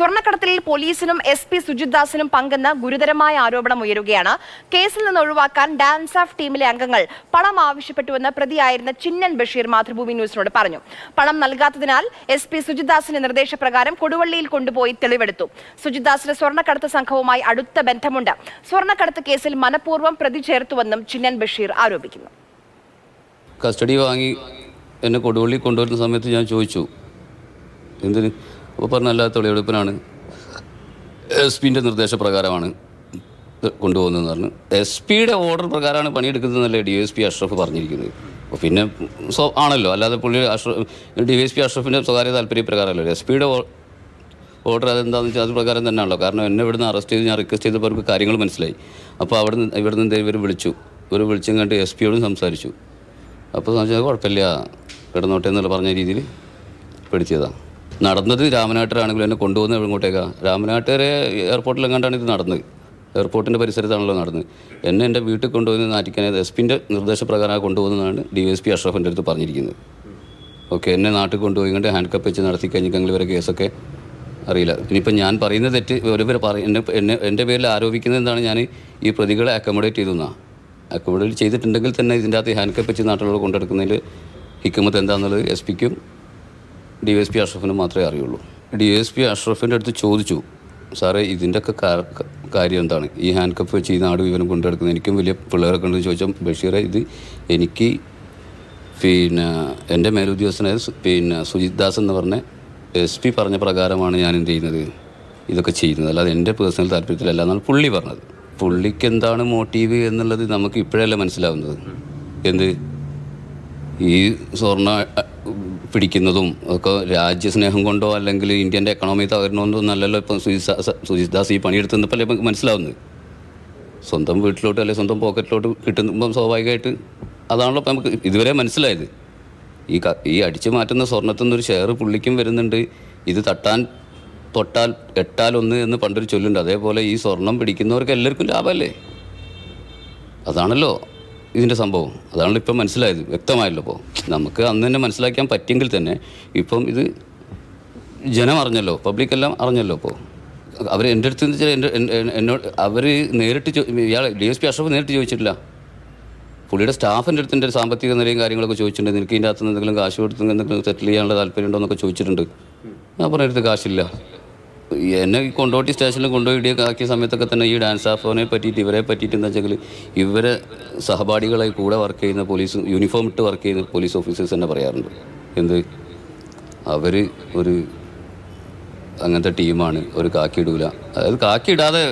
സ്വർണക്കടത്തിൽ പോലീസിനും S P Sujith ദാസിനും പങ്കെന്ന് ഗുരുതരമായ ആരോപണം ഉയരുകയാണ്. കേസിൽ നിന്ന് ഒഴിവാക്കാൻ ഡാൻസ് ഓഫ് ടീമിലെ അംഗങ്ങൾ പണം ആവശ്യപ്പെട്ടുവെന്ന് പ്രതിയായിരുന്ന ചിന്നൻ ബഷീർ മാതൃഭൂമി ന്യൂസിനോട് പറഞ്ഞു. പണം നൽകാത്തതിനാൽ എസ് പി സുജിത് ദാസിന്റെ നിർദ്ദേശപ്രകാരം കൊടുവള്ളിയിൽ കൊണ്ടുപോയി തെളിവെടുത്തു. സുജിത് ദാസിന് സ്വർണക്കടത്ത് സംഘവുമായി അടുത്ത ബന്ധമുണ്ട്. സ്വർണക്കടത്ത് കേസിൽ മനഃപൂർവം പ്രതി ചേർത്തുവെന്നും ചിന്നൻ ബഷീർ ആരോപിക്കുന്നു. കസ്റ്റഡി വാങ്ങി എന്നെ കൊടുവള്ളി കൊണ്ടുവരുന്ന സമയത്ത് ഞാൻ ചോദിച്ചു എന്തിന്? അപ്പോൾ പറഞ്ഞല്ല തെളിവെടുപ്പിനാണ് എസ് പിന്റെ നിർദ്ദേശപ്രകാരമാണ് കൊണ്ടുപോകുന്നതെന്ന് പറഞ്ഞു. എസ് പിയുടെ ഓർഡർ പ്രകാരമാണ് പണിയെടുക്കുന്നതെന്നല്ലേ ഡി എസ് പി അഷ്റഫ് പറഞ്ഞിരിക്കുന്നത്. അപ്പോൾ പിന്നെ സോ ആണല്ലോ അല്ലാതെ പുള്ളി അഷ്റഫ് ഡി എസ് പി അഷ്റഫിന്റെ സ്വകാര്യ താല്പര്യപ്രകാരമല്ലോ എസ് പിയുടെ ഓർഡർ അതെന്താണെന്ന് വെച്ചാൽ അത് പ്രകാരം തന്നെയാണല്ലോ. കാരണം എന്നെ ഇവിടുന്ന് അറസ്റ്റ് ചെയ്ത് ഞാൻ റിക്വസ്റ്റ് ചെയ്തപ്പോൾ അവർക്ക് കാര്യങ്ങൾ മനസ്സിലായി. അപ്പോൾ അവിടെ നിന്ന് ഇവിടെ നിന്ന് ഇവർ വിളിച്ചു. ഇവർ വിളിച്ചും കണ്ട് എസ് പിയോടും സംസാരിച്ചു. അപ്പോൾ സംസാരിച്ചത് കുഴപ്പമില്ല കിടന്നോട്ടെ എന്നുള്ള പറഞ്ഞ രീതിയിൽ പെടുത്തിയതാണ്. നടന്നത് രാമനാട്ടരാണെങ്കിലും എന്നെ കൊണ്ടുപോകുന്നത് ഇങ്ങോട്ടേക്കാണ് രാമനാട്ടരെ എയർപോർട്ടിലെങ്ങാണ്ടാണ് ഇത് നടന്നത്? എയർപോർട്ടിന്റെ പരിസരത്താണല്ലോ നടന്നത്. എന്നെ എന്റെ വീട്ടിൽ കൊണ്ടുപോയി നാട്ടിക്കാനത് എസ് പിന്റെ നിർദ്ദേശപ്രകാരം കൊണ്ടുപോകുന്നതാണ് ഡി എസ് പി അഷ്റഫിന്റെ അടുത്ത് പറഞ്ഞിരിക്കുന്നത്. ഓക്കെ എന്നെ നാട്ടിൽ കൊണ്ടുപോയി കണ്ട് ഹാൻഡ് കപ്പ് വെച്ച് നടത്തി കഴിഞ്ഞെങ്കിൽ വരെ കേസൊക്കെ അറിയില്ല. ഇനിയിപ്പോൾ ഞാൻ പറയുന്ന തെറ്റ് ഒരുവർ പറയും എന്നെ എന്നെ എന്റെ പേരിൽ ആരോപിക്കുന്നത് എന്താണ്? ഞാൻ ഈ പ്രതികളെ അക്കോമഡേറ്റ് ചെയ്തു എന്നാണ് അക്കോമഡേറ്റ് ചെയ്തിട്ടുണ്ടെങ്കിൽ തന്നെ ഇതിന്റെ അകത്ത് ഹാൻഡ് കപ്പ് വെച്ച് നാട്ടിലോട് കൊണ്ടെടുക്കുന്നതിൽ ഹിക്കുമത്ത് എന്താണെന്നുള്ളത് എസ് പിക്കും ഡി എസ് പി അഷ്റഫിന് മാത്രമേ അറിയുള്ളൂ. ഡി എസ് പി അഷ്റഫിന്റെ അടുത്ത് ചോദിച്ചു സാറേ ഇതിന്റെയൊക്കെ കാര്യം എന്താണ്? ഈ ഹാൻഡ് കപ്പ് വെച്ച് ഈ നാട് വിവരം കൊണ്ടെടുക്കുന്നത് എനിക്കും വലിയ പിള്ളേരൊക്കെ ഉണ്ടെന്ന് ചോദിച്ചാൽ ബഷീറെ ഇത് എനിക്ക് പിന്നെ എന്റെ മേലുദ്യോഗസ്ഥനായ പിന്നെ സുജിത് ദാസ് എന്ന് പറഞ്ഞ എസ് പി പറഞ്ഞ പ്രകാരമാണ് ഞാൻ എന്ത് ചെയ്യുന്നത്? ഇതൊക്കെ ചെയ്യുന്നത്. അല്ലാതെ എന്റെ പേഴ്സണൽ താല്പര്യത്തിലല്ല എന്നാണ് പുള്ളി പറഞ്ഞത്. പുള്ളിക്ക് എന്താണ് മോട്ടീവ് എന്നുള്ളത് നമുക്ക് ഇപ്പോഴല്ല മനസ്സിലാവുന്നത്. എന്ത്? ഈ സ്വർണ പിടിക്കുന്നതും ഒക്കെ രാജ്യസ്നേഹം കൊണ്ടോ അല്ലെങ്കിൽ ഇന്ത്യന്റെ എക്കണോമി തകരണമെന്നോ നല്ലല്ലോ ഇപ്പം സുജിത് ദാസ് സുജിത് ദാസ് ഈ പണിയെടുത്തപ്പോൾ നമുക്ക് മനസ്സിലാവുന്നത്. സ്വന്തം വീട്ടിലോട്ട് അല്ലെങ്കിൽ സ്വന്തം പോക്കറ്റിലോട്ട് കിട്ടുമ്പം സ്വാഭാവികമായിട്ട് അതാണല്ലോ ഇപ്പം നമുക്ക് ഇതുവരെ മനസ്സിലായത്. ഈ ഈ അടിച്ചു മാറ്റുന്ന സ്വർണത്തിൽ നിന്നൊരു ഷെയർ പുള്ളിക്കും വരുന്നുണ്ട്. ഇത് തട്ടാൻ തൊട്ടാൽ എട്ടാൽ ഒന്ന് എന്ന് പണ്ടൊരു ചൊല്ലുണ്ട്. അതേപോലെ ഈ സ്വർണം പിടിക്കുന്നവർക്ക് എല്ലാവർക്കും ലാഭമല്ലേ? അതാണല്ലോ. ഇതിന്റെ സംഭവം. അതാണല്ലോ ഇപ്പം മനസ്സിലായത്. വ്യക്തമായല്ലോ ഇപ്പോൾ നമുക്ക് അന്ന് തന്നെ മനസ്സിലാക്കാൻ പറ്റിയെങ്കിൽ തന്നെ ഇപ്പം ഇത് ജനം അറിഞ്ഞല്ലോ. പബ്ലിക്കെല്ലാം അറിഞ്ഞല്ലോ ഇപ്പോൾ അവർ എന്റെ അടുത്ത് എന്ന് വെച്ചാൽ എന്റെ എന്നോട് അവർ നേരിട്ട് ഇയാൾ ഡി എസ് പി അഷ്റഫ് നേരിട്ട് ചോദിച്ചിട്ടില്ല. പുള്ളിയുടെ സ്റ്റാഫിന്റെ അടുത്ത് എന്റെ സാമ്പത്തിക നിലയും കാര്യങ്ങളൊക്കെ ചോദിച്ചിട്ടുണ്ട്. നിനക്ക് ഇതിന്റെ അകത്ത് എന്തെങ്കിലും കാശ് കൊടുത്ത് എന്തെങ്കിലും സെറ്റിൽ ചെയ്യാനുള്ള താല്പര്യം ഉണ്ടോ എന്നൊക്കെ ചോദിച്ചിട്ടുണ്ട്. ഞാൻ പറഞ്ഞെടുത്ത് കാശില്ല. എന്നെ കൊണ്ടോട്ടി സ്റ്റേഷനിൽ കൊണ്ടുപോയി ആക്കിയ സമയത്തൊക്കെ തന്നെ ഈ ഡാൻസ് ആഫോനെ പറ്റിയിട്ട് ഇവരെ പറ്റിയിട്ട് എന്താ വെച്ചാൽ ഇവരെ സഹപാഠികളായി കൂടെ വർക്ക് ചെയ്യുന്ന പോലീസ് യൂണിഫോം ഇട്ട് വർക്ക് ചെയ്യുന്ന പോലീസ് ഓഫീസേഴ്സ് തന്നെ പറയാറുണ്ട്. എന്ത്? അവർ ഒരു അങ്ങനത്തെ ടീമാണ് ഒരു കാക്കി ഇടൂല. അതായത് കാക്കി ഇടാതെ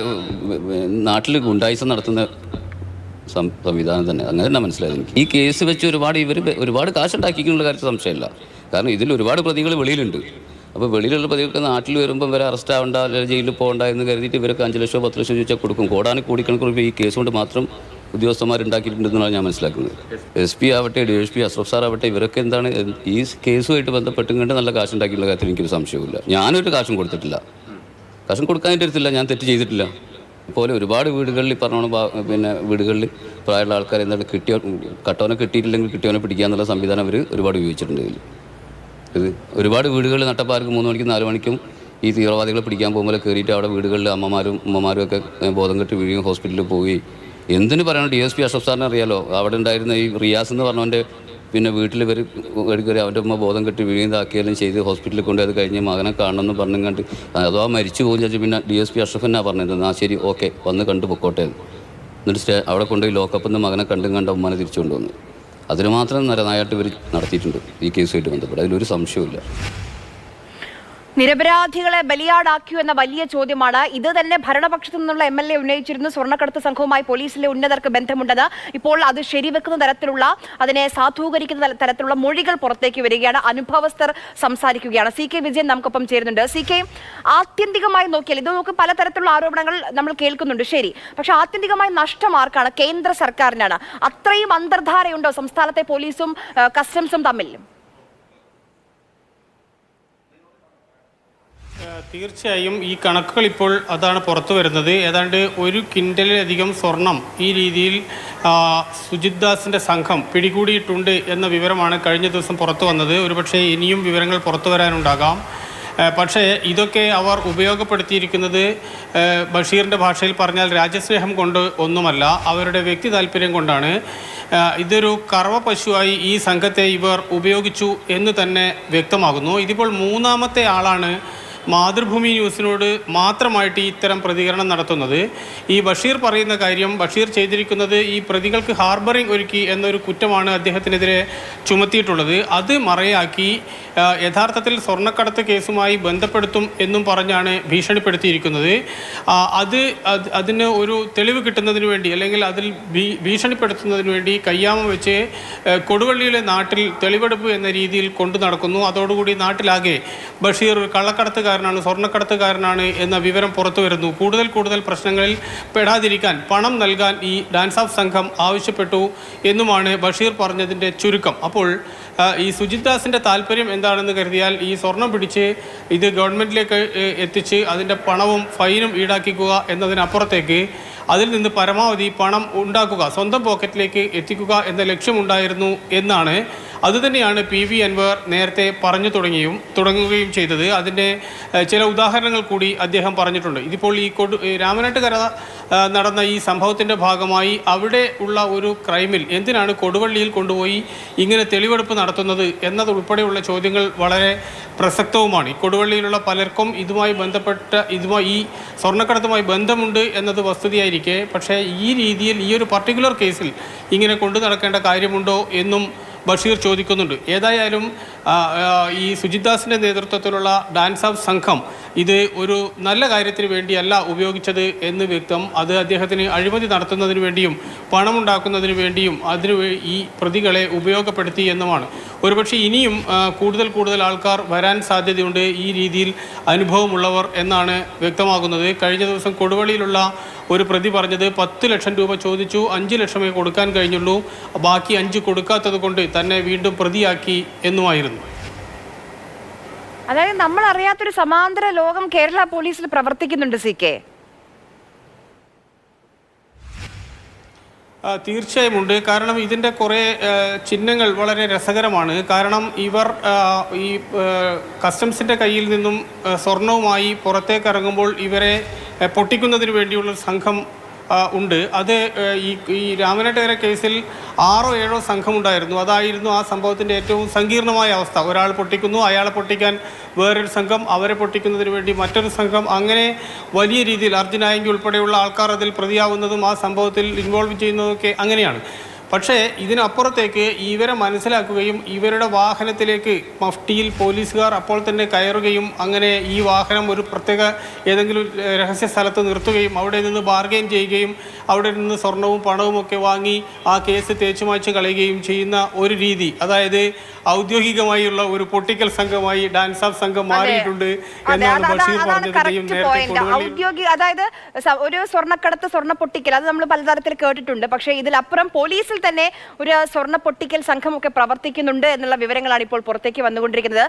നാട്ടിൽ ഗുണ്ടായിസം നടത്തുന്ന സംവിധാനം തന്നെ. അങ്ങനെ തന്നെ മനസ്സിലായത് എനിക്ക്. ഈ കേസ് വെച്ച് ഒരുപാട് ഇവർ ഒരുപാട് കാശുണ്ടാക്കിക്കുന്നുള്ള കാര്യത്തിൽ സംശയമില്ല. കാരണം ഇതിൽ ഒരുപാട് പ്രതികൾ വെളിയിലുണ്ട്. അപ്പോൾ വെളിയിലുള്ള പ്രതികൾക്ക് നാട്ടിൽ വരുമ്പോൾ വരെ അറസ്റ്റ് ആവണ്ട അല്ലെങ്കിൽ ജയിലിൽ പോകണ്ട എന്ന് കരുതിയിട്ട് ഇവർക്ക് അഞ്ച് ലക്ഷമോ പത്ത് ലക്ഷമോ ചോദിച്ചാൽ കൊടുക്കും. കോടാനും കോടിക്കണക്കിന് രൂപ ഈ കേസ് കൊണ്ട് മാത്രം ഉദ്യോഗസ്ഥന്മാർ ഉണ്ടാക്കിയിട്ടുണ്ടെന്നാണ് ഞാൻ മനസ്സിലാക്കുന്നത്. എസ് പി ആവട്ടെ D S P Ashraf sir ആവട്ടെ ഇവരൊക്കെ എന്താണ് ഈ കേസുമായിട്ട് ബന്ധപ്പെട്ടും കണ്ട് നല്ല ഉണ്ടാക്കിയിട്ടുള്ള കാര്യത്തിൽ എനിക്കൊരു സംശയമില്ല ഞാനൊരു കാശും കൊടുത്തിട്ടില്ല. കാശും കൊടുക്കാനായിട്ട് ഞാൻ തെറ്റ് ചെയ്തിട്ടില്ല. പോലെ ഒരുപാട് വീടുകളിൽ പറഞ്ഞോണം പിന്നെ വീടുകളിൽ പ്രായമുള്ള ആൾക്കാർ എന്താണ് കിട്ടിയോ കട്ടോനെ കിട്ടിയിട്ടില്ലെങ്കിൽ കിട്ടിയോനെ പിടിക്കാന്നുള്ള സംവിധാനം അവർ ഒരുപാട് ഉപയോഗിച്ചിട്ടുണ്ട് ഇത് ഒരുപാട് വീടുകളിൽ നട്ടപ്പാർക്ക് മൂന്ന് മണിക്കും നാല് മണിക്കും ഈ തീവ്രവാദികളെ പിടിക്കാൻ പോകുമ്പോൾ കയറിയിട്ട് അവിടെ വീടുകളിൽ അമ്മമാരും ഉമ്മമാരും ഒക്കെ ബോധം കെട്ട് വീഴുകയും ഹോസ്പിറ്റലിൽ പോയി. എന്തിനു പറയണം ഡി എസ് പി അഷ്റഫ് സാറിനെ അറിയാലോ. അവിടെ ഉണ്ടായിരുന്ന ഈ റിയാസ് എന്ന് പറഞ്ഞവന്റെ പിന്നെ വീട്ടിൽ ഇവർ കയറി അവന്റെ ഉമ്മ ബോധം കെട്ടി വീഴുകയും ഇതാക്കിയെല്ലാം ചെയ്ത് ഹോസ്പിറ്റലിൽ കൊണ്ട് അത് കഴിഞ്ഞ് മകനെ കാണണമെന്ന് പറഞ്ഞു കണ്ട് അഥവാ മരിച്ചു പോകും ചോദിച്ചു പിന്നെ ഡി എസ് പി അഷ്റഫ് എന്നാ പറഞ്ഞത്. ആ ശരി ഓക്കെ വന്ന് കണ്ടു പൊക്കോട്ടെ എന്ന്. എന്നിട്ട് സ്റ്റേ അവിടെ കൊണ്ടുപോയി ലോക്കപ്പിൽ നിന്ന് മകനെ കണ്ടും കണ്ട ഉമ്മനെ തിരിച്ചു കൊണ്ടുവന്നു. അതിന് മാത്രം നരനായിട്ട് ഇവർ നടത്തിയിട്ടുണ്ട് ഈ കേസുമായിട്ട് ബന്ധപ്പെട്ട്. അതിലൊരു സംശയവുമില്ല. നിരപരാധികളെ ബലിയാടാക്കിയോ എന്ന വലിയ ചോദ്യമാണ്. ഇത് തന്നെ ഭരണപക്ഷത്തു നിന്നുള്ള എം എൽ എ ഉന്നയിച്ചിരുന്നു. സ്വർണക്കടത്ത് സംഘവുമായി പോലീസിലെ ഉന്നതർക്ക് ബന്ധമുണ്ടെന്ന് ഇപ്പോൾ അത് ശരിവെക്കുന്ന തരത്തിലുള്ള അതിനെ സാധൂകരിക്കുന്ന തരത്തിലുള്ള മൊഴികൾ പുറത്തേക്ക് വരികയാണ്. അനുഭവസ്ഥർ സംസാരിക്കുകയാണ്. സി കെ വിജയൻ നമുക്കൊപ്പം ചേരുന്നുണ്ട്. സി കെ ആത്യന്തികമായി നോക്കിയാൽ ഇത് നമുക്ക് പലതരത്തിലുള്ള ആരോപണങ്ങൾ നമ്മൾ കേൾക്കുന്നുണ്ട്. ശരി. പക്ഷെ ആത്യന്തികമായി നഷ്ടം ആർക്കാണ്? കേന്ദ്ര സർക്കാരിനാണ്. അത്രയും അന്തർധാരയുണ്ടോ സംസ്ഥാനത്തെ പോലീസും കസ്റ്റംസും തമ്മിൽ? തീർച്ചയായും ഈ കണക്കുകൾ ഇപ്പോൾ അതാണ് പുറത്തു വരുന്നത്. ഏതാണ്ട് ഒരു കിൻഡലിലധികം സ്വർണം ഈ രീതിയിൽ സുജിത് ദാസിന്റെ സംഘം പിടികൂടിയിട്ടുണ്ട് എന്ന വിവരമാണ് കഴിഞ്ഞ ദിവസം പുറത്തു വന്നത്. ഒരുപക്ഷെ ഇനിയും വിവരങ്ങൾ പുറത്തു വരാനുണ്ടാകാം. പക്ഷേ ഇതൊക്കെ അവർ ഉപയോഗപ്പെടുത്തിയിരിക്കുന്നത് ബഷീറിന്റെ ഭാഷയിൽ പറഞ്ഞാൽ രാജ്യസ്നേഹം കൊണ്ട് ഒന്നുമല്ല അവരുടെ വ്യക്തി താല്പര്യം കൊണ്ടാണ്. ഇതൊരു കറവ പശുവായി ഈ സംഘത്തെ ഇവർ ഉപയോഗിച്ചു എന്ന് തന്നെ വ്യക്തമാകുന്നു. ഇതിപ്പോൾ മൂന്നാമത്തെ ആളാണ് മാതൃഭൂമി ന്യൂസിനോട് മാത്രമായിട്ട് ഇത്തരം പ്രതികരണം നടത്തുന്നത്. ഈ ബഷീർ പറയുന്ന കാര്യം ബഷീർ ചെയ്തിരിക്കുന്നത് ഈ പ്രതികൾക്ക് ഹാർബറിംഗ് ഒരുക്കി എന്നൊരു കുറ്റമാണ് അദ്ദേഹത്തിനെതിരെ ചുമത്തിയിട്ടുള്ളത്. അത് മറയാക്കി യഥാർത്ഥത്തിൽ സ്വർണക്കടത്ത് കേസുമായി ബന്ധപ്പെടുത്തും എന്നും പറഞ്ഞാണ് ഭീഷണിപ്പെടുത്തിയിരിക്കുന്നത്. അത് അത് അതിന് ഒരു തെളിവ് കിട്ടുന്നതിന് വേണ്ടി അല്ലെങ്കിൽ അതിൽ ഭീഷണിപ്പെടുത്തുന്നതിന് വേണ്ടി കയ്യാമം വെച്ച് കൊടുവള്ളിയിലെ നാട്ടിൽ തെളിവെടുപ്പ് എന്ന രീതിയിൽ കൊണ്ടു നടക്കുന്നു. അതോടുകൂടി നാട്ടിലാകെ ബഷീർ ഒരു കള്ളക്കടത്തുകാരനാണ് സ്വർണക്കടത്തുകാരനാണ് എന്ന വിവരം പുറത്തു വരുന്നു. കൂടുതൽ കൂടുതൽ പ്രശ്നങ്ങളിൽ പെടാതിരിക്കാൻ പണം നൽകാൻ ഈ ഡാൻസ് ഓഫ് സംഘം ആവശ്യപ്പെട്ടു എന്നുമാണ് ബഷീർ പറഞ്ഞതിന്റെ ചുരുക്കം. അപ്പോൾ ഈ സുജിത് ദാസിന്റെ താല്പര്യം എന്താണെന്ന് കരുതിയാൽ ഈ സ്വർണം പിടിച്ച് ഇത് ഗവൺമെന്റിലേക്ക് എത്തിച്ച് അതിന്റെ പണവും ഫൈനും ഈടാക്കിക്കുക എന്നതിനപ്പുറത്തേക്ക് അതിൽ നിന്ന് പരമാവധി പണം ഉണ്ടാക്കുക സ്വന്തം പോക്കറ്റിലേക്ക് എത്തിക്കുക എന്ന ലക്ഷ്യമുണ്ടായിരുന്നു എന്നാണ്. അതുതന്നെയാണ് പി വി അൻവർ നേരത്തെ പറഞ്ഞു തുടങ്ങിയും തുടങ്ങുകയും ചെയ്തത്. അതിന്റെ ചില ഉദാഹരണങ്ങൾ കൂടി അദ്ദേഹം പറഞ്ഞിട്ടുണ്ട്. ഇതിപ്പോൾ ഈ കൊടു രാമനാട്ടുകര നടന്ന ഈ സംഭവത്തിന്റെ ഭാഗമായി അവിടെ ഉള്ള ഒരു ക്രൈമിൽ എന്തിനാണ് കൊടുവള്ളിയിൽ കൊണ്ടുപോയി ഇങ്ങനെ തെളിവെടുപ്പ് നടത്തുന്നത് എന്നതുൾപ്പെടെയുള്ള ചോദ്യങ്ങൾ വളരെ പ്രസക്തവുമാണ്. ഈ കൊടുവള്ളിയിലുള്ള പലർക്കും ഇതുമായി ബന്ധപ്പെട്ട ഇതുമായി ഈ സ്വർണക്കടത്തുമായി ബന്ധമുണ്ട് എന്നത് വസ്തുതയായിരിക്കെ. പക്ഷേ ഈ രീതിയിൽ ഈ ഒരു പർട്ടിക്കുലർ കേസിൽ ഇങ്ങനെ കൊണ്ടു നടക്കേണ്ട കാര്യമുണ്ടോ എന്നും ബഷീർ ചോദിക്കുന്നുണ്ട്. ഏതായാലും ഈ സുജിത്ദാസിന്റെ നേതൃത്വത്തിലുള്ള ഡാൻസ് ഓഫ് സംഘം ഇത് ഒരു നല്ല കാര്യത്തിന് വേണ്ടിയല്ല ഉപയോഗിച്ചത് എന്ന് വ്യക്തം. അത് അദ്ദേഹത്തിന് അഴിമതി നടത്തുന്നതിന് വേണ്ടിയും പണമുണ്ടാക്കുന്നതിന് വേണ്ടിയും അതിന് ഈ പ്രതികളെ ഉപയോഗപ്പെടുത്തി എന്നുമാണ്. ഒരുപക്ഷെ ഇനിയും കൂടുതൽ കൂടുതൽ ആൾക്കാർ വരാൻ സാധ്യതയുണ്ട് ഈ രീതിയിൽ അനുഭവമുള്ളവർ എന്നാണ് വ്യക്തമാകുന്നത്. കഴിഞ്ഞ ദിവസം കൊടുവള്ളിയിലുള്ള ഒരു പ്രതി പറഞ്ഞത് പത്ത് ലക്ഷം രൂപ ചോദിച്ചു അഞ്ച് ലക്ഷമേ കൊടുക്കാൻ കഴിഞ്ഞുള്ളൂ. ബാക്കി അഞ്ച് കൊടുക്കാത്തത് കൊണ്ട് തന്നെ വീണ്ടും പ്രതിയാക്കി എന്നുമായിരുന്നു. അതായത് നമ്മൾ അറിയാത്തൊരു സമാന്തര ലോകം കേരള പോലീസിൽ പ്രവർത്തിക്കുന്നുണ്ട് സി കെ. ആ, തീർച്ചയായും ഉണ്ട് കാരണം ഇതിന്റെ കുറേ ചിഹ്നങ്ങൾ വളരെ രസകരമാണ്. കാരണം ഇവർ ഈ കസ്റ്റംസിന്റെ കയ്യിൽ നിന്നും സ്വർണവുമായി പുറത്തേക്ക് ഇറങ്ങുമ്പോൾ ഇവരെ പൊട്ടിക്കുന്നതിന് വേണ്ടിയുള്ള സംഘം ഉണ്ട്. അത് ഈ ഈ രാമനാട്ടുകര കേസിൽ ആറോ ഏഴോ സംഘമുണ്ടായിരുന്നു. അതായിരുന്നു ആ സംഭവത്തിന്റെ ഏറ്റവും സങ്കീർണമായ അവസ്ഥ. ഒരാൾ പൊട്ടിക്കുന്നു അയാളെ പൊട്ടിക്കാൻ വേറൊരു സംഘം അവരെ പൊട്ടിക്കുന്നതിന് വേണ്ടി മറ്റൊരു സംഘം. അങ്ങനെ വലിയ രീതിയിൽ അർജുനായെങ്കിൽ ഉൾപ്പെടെയുള്ള ആൾക്കാർ അതിൽ പ്രതിയാവുന്നതും ആ സംഭവത്തിൽ ഇൻവോൾവ് ചെയ്യുന്നതൊക്കെ അങ്ങനെയാണ്. പക്ഷേ ഇതിനപ്പുറത്തേക്ക് ഇവരെ മനസ്സിലാക്കുകയും ഇവരുടെ വാഹനത്തിലേക്ക് മഫ്റ്റിയിൽ പോലീസുകാർ അപ്പോൾ തന്നെ കയറുകയും അങ്ങനെ ഈ വാഹനം ഒരു പ്രത്യേക ഏതെങ്കിലും രഹസ്യ സ്ഥലത്ത് നിർത്തുകയും അവിടെ നിന്ന് ബാർഗെയിൻ ചെയ്യുകയും അവിടെ നിന്ന് സ്വർണവും പണവും ഒക്കെ വാങ്ങി ആ കേസ് തേച്ചു മാച്ച് കളയുകയും ചെയ്യുന്ന ഒരു രീതി. അതായത് ഔദ്യോഗികമായുള്ള ഒരു പൊട്ടിക്കൽ സംഘമായി ഡാൻസ് ഓഫ് സംഘം മാറിയിട്ടുണ്ട് എന്നാണ് ബഷീർ അതാണ് പറഞ്ഞത് നേരത്തെ ഔദ്യോഗിക അതായത് ഒരു സ്വർണക്കടത്ത് സ്വർണ പൊട്ടിക്കൽ അത് നമ്മൾ പലതരത്തിൽ കേട്ടിട്ടുണ്ട്. പക്ഷേ ഇതിലപ്പുറം പോലീസിൽ തന്നെ ഒരു സ്വർണ പൊട്ടിക്കൽ സംഘമൊക്കെ പ്രവർത്തിക്കുന്നുണ്ട് എന്നുള്ള വിവരങ്ങളാണ് ഇപ്പോൾ പുറത്തേക്ക് വന്നുകൊണ്ടിരിക്കുന്നത്.